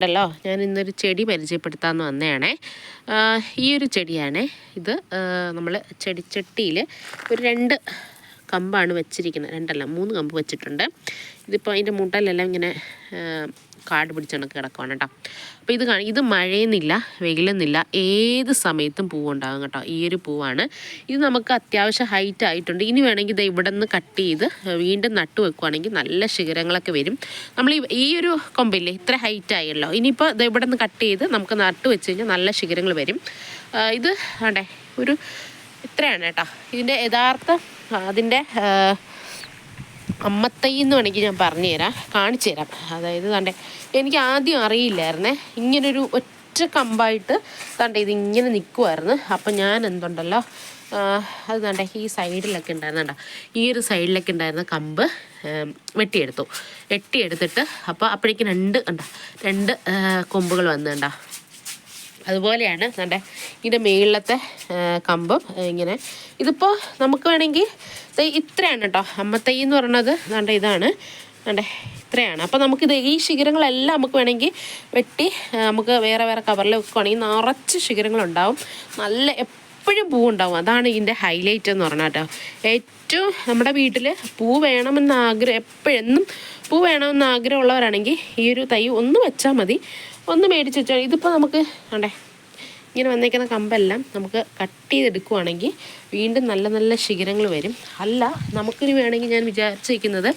ഉണ്ടല്ലോ. ഞാൻ ഇന്നൊരു ചെടി പരിചയപ്പെടുത്താമെന്ന് വന്നതാണേ ഈ ഒരു ചെടിയാണേ. ഇത് നമ്മൾ ചെടിച്ചട്ടിയിൽ ഒരു രണ്ട് കമ്പാണ് വെച്ചിരിക്കുന്നത്. രണ്ടല്ല മൂന്ന് കമ്പ് വെച്ചിട്ടുണ്ട്. ഇതിപ്പോൾ അതിന്റെ മുട്ടലെല്ലാം ഇങ്ങനെ കാട് പിടിച്ചണക്ക് കിടക്കുവാണ് കേട്ടോ. അപ്പോൾ ഇത് ഇത് മഴയെന്നില്ല വെയിലെന്നില്ല ഏത് സമയത്തും പൂവുണ്ടാകും കേട്ടോ. ഈ ഒരു പൂവാണ്. ഇത് നമുക്ക് അത്യാവശ്യം ഹൈറ്റ് ആയിട്ടുണ്ട്. ഇനി വേണമെങ്കിൽ ഇത് ഇവിടെ നിന്ന് കട്ട് ചെയ്ത് വീണ്ടും നട്ടു വെക്കുവാണെങ്കിൽ നല്ല ശിഖരങ്ങളൊക്കെ വരും. നമ്മൾ ഈ ഒരു കൊമ്പില്ലേ ഇത്ര ഹൈറ്റ് ആയല്ലോ. ഇനിയിപ്പോൾ ഇത് ഇവിടെ നിന്ന് കട്ട് ചെയ്ത് നമുക്ക് നട്ടു വെച്ച് കഴിഞ്ഞാൽ നല്ല ശിഖരങ്ങൾ വരും. ഇത് ആണ്ടേ ഒരു ഇത്രയാണ് കേട്ടോ. ഇതിന്റെ യഥാർത്ഥ അതിന്റെ അമ്മത്തൈ എന്ന് വേണമെങ്കിൽ ഞാൻ പറഞ്ഞു തരാം കാണിച്ചു തരാം അതായത് തണ്ടേ എനിക്ക് ആദ്യം അറിയില്ലായിരുന്നേ ഇങ്ങനൊരു ഒറ്റ കമ്പായിട്ട് തണ്ടേ ഇത് ഇങ്ങനെ നിൽക്കുമായിരുന്നു അപ്പം ഞാൻ എന്തുണ്ടല്ലോ അത് തന്റെ ഈ സൈഡിലൊക്കെ ഉണ്ടായിരുന്നണ്ട ഈ ഒരു സൈഡിലൊക്കെ ഉണ്ടായിരുന്ന കമ്പ് വെട്ടിയെടുത്തു. വെട്ടിയെടുത്തിട്ട് അപ്പോൾ അപ്പോഴേക്കും രണ്ട് ഉണ്ട രണ്ട് കൊമ്പുകൾ വന്നിട്ടുണ്ടോ അതുപോലെയാണ് നമ്മുടെ ഇതിന്റെ മേളിലത്തെ കമ്പം ഇങ്ങനെ. ഇതിപ്പോൾ നമുക്ക് വേണമെങ്കിൽ ഇത്രയാണ് കേട്ടോ. അമ്മത്തൈ എന്ന് പറയുന്നത് നമ്മുടെ ഇതാണ്. നമ്മുടെ ഇത്രയാണ്. അപ്പോൾ നമുക്ക് ഇത് ഈ ശിഖരങ്ങളെല്ലാം നമുക്ക് വേണമെങ്കിൽ വെട്ടി നമുക്ക് വേറെ വേറെ കവറിൽ വെക്കുകയാണെങ്കിൽ നിറച്ച് ശിഖരങ്ങളുണ്ടാവും. നല്ല എപ്പോഴും പൂ ഉണ്ടാവും അതാണ് ഇതിന്റെ ഹൈലൈറ്റ് എന്ന് പറഞ്ഞാൽ കേട്ടോ ഏറ്റവും നമ്മുടെ വീട്ടിൽ പൂ വേണമെന്ന് ആഗ്രഹം എപ്പോഴെന്നും പൂ വേണമെന്ന് ആഗ്രഹമുള്ളവരാണെങ്കിൽ ഈ ഒരു തൈ ഒന്ന് വെച്ചാൽ മതി. ഒന്ന് മേടിച്ച് വെച്ചാൽ ഇതിപ്പോൾ നമുക്ക് കണ്ടേ ഇങ്ങനെ വന്നേക്കുന്ന കമ്പെല്ലാം നമുക്ക് കട്ട് ചെയ്തെടുക്കുവാണെങ്കിൽ വീണ്ടും നല്ല നല്ല ശിഖരങ്ങൾ വരും. അല്ല നമുക്കിനി വേണമെങ്കിൽ ഞാൻ വിചാരിച്ചിരിക്കുന്നത്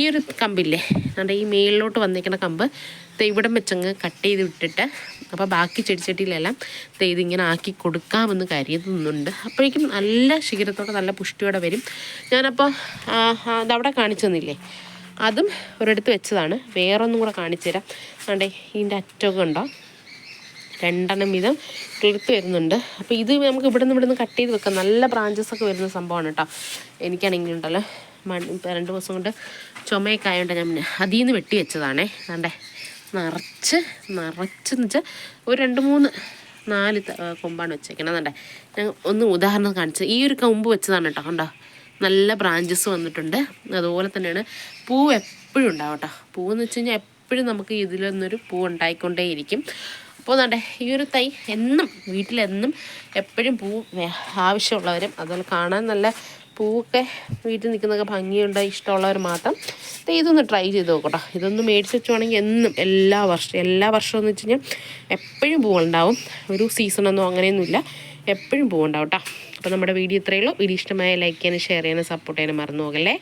ഈ ഒരു കമ്പില്ലേ? നമ്മുടെ ഈ മേളിലോട്ട് വന്നേക്കുന്ന കമ്പ് ഇവിടം വെച്ചങ്ങ് കട്ട് ചെയ്ത് വിട്ടിട്ട് അപ്പോൾ ബാക്കി ചെടിച്ചട്ടിയിലെല്ലാം ഇതിങ്ങനെ ആക്കി കൊടുക്കാമെന്ന് കരുതുന്നുണ്ട്. അപ്പോഴേക്കും നല്ല ശിഖരത്തോടെ നല്ല പുഷ്ടിയോടെ വരും. ഞാനപ്പോൾ അതവിടെ കാണിച്ചു തന്നില്ലേ? അതും ഒരിടത്ത് വെച്ചതാണ്. വേറൊന്നും കൂടെ കാണിച്ചു തരാം അതുകൊണ്ട് ഇതിന്റെ അറ്റമൊക്കെ ഉണ്ടോ? രണ്ടെണ്ണം വീതം ക്ലിപ്പ് വരുന്നുണ്ട്. അപ്പോൾ ഇത് നമുക്ക് ഇവിടെ നിന്ന് ഇവിടെ നിന്ന് കട്ട് ചെയ്ത് വെക്കാം. നല്ല ബ്രാഞ്ചസ് ഒക്കെ വരുന്ന സംഭവമാണ് കേട്ടോ എനിക്കാണെങ്കിൽ ഉണ്ടല്ലോ. രണ്ട് ദിവസം കൊണ്ട് ചുമയൊക്കെ ആയതുകൊണ്ട് ഞാൻ അതിൽ നിന്ന് വെട്ടി വെച്ചതാണേ. കണ്ടേ? നിറച്ച് നിറച്ചെന്ന് വെച്ചാൽ ഒരു രണ്ട് മൂന്ന് നാല് കൊമ്പാണ് വെച്ചേക്കണം കണ്ടേ? ഞാൻ ഒന്ന് ഉദാഹരണം കാണിച്ചത് ഈ ഒരു കൊമ്പ് വെച്ചതാണ് കേട്ടോ കണ്ടോ? നല്ല ബ്രാഞ്ചസ് വന്നിട്ടുണ്ട്. അതുപോലെ തന്നെയാണ് പൂ എപ്പോഴും ഉണ്ടാവും കേട്ടോ പൂവെന്ന് വെച്ച് കഴിഞ്ഞാൽ എപ്പോഴും നമുക്ക് ഇതിലൊന്നൊരു പൂ ഉണ്ടായിക്കൊണ്ടേയിരിക്കും അപ്പോൾ നടേ ഈ ഒരു തൈ എന്നും വീട്ടിലെന്നും എപ്പോഴും പൂ ആവശ്യമുള്ളവരും അതുപോലെ കാണാൻ നല്ല പൂവൊക്കെ വീട്ടിൽ നിൽക്കുന്നതൊക്കെ ഭംഗിയുണ്ട് ഇഷ്ടമുള്ളവർ മാത്രം. ഇതൊന്ന് ട്രൈ ചെയ്ത് നോക്കട്ടോ. ഇതൊന്ന് മേടിച്ച് വെച്ചുവാണെങ്കിൽ എന്നും എല്ലാ വർഷവും എല്ലാ വർഷവും എന്ന് വെച്ച് കഴിഞ്ഞാൽ എപ്പോഴും പൂവുണ്ടാവും. ഒരു സീസണൊന്നും അങ്ങനെയൊന്നുമില്ല. എപ്പോഴും പൂവുണ്ടാവും കേട്ടോ. അപ്പോൾ നമ്മുടെ വീഡിയോ ഇത്രയേ ഉള്ളൂ. വീഡിയോ ഇഷ്ടമായ ലൈക്ക് ചെയ്യാനും ഷെയർ ചെയ്യാനും സപ്പോർട്ട് ചെയ്യാനും മറന്നു പോകല്ലേ.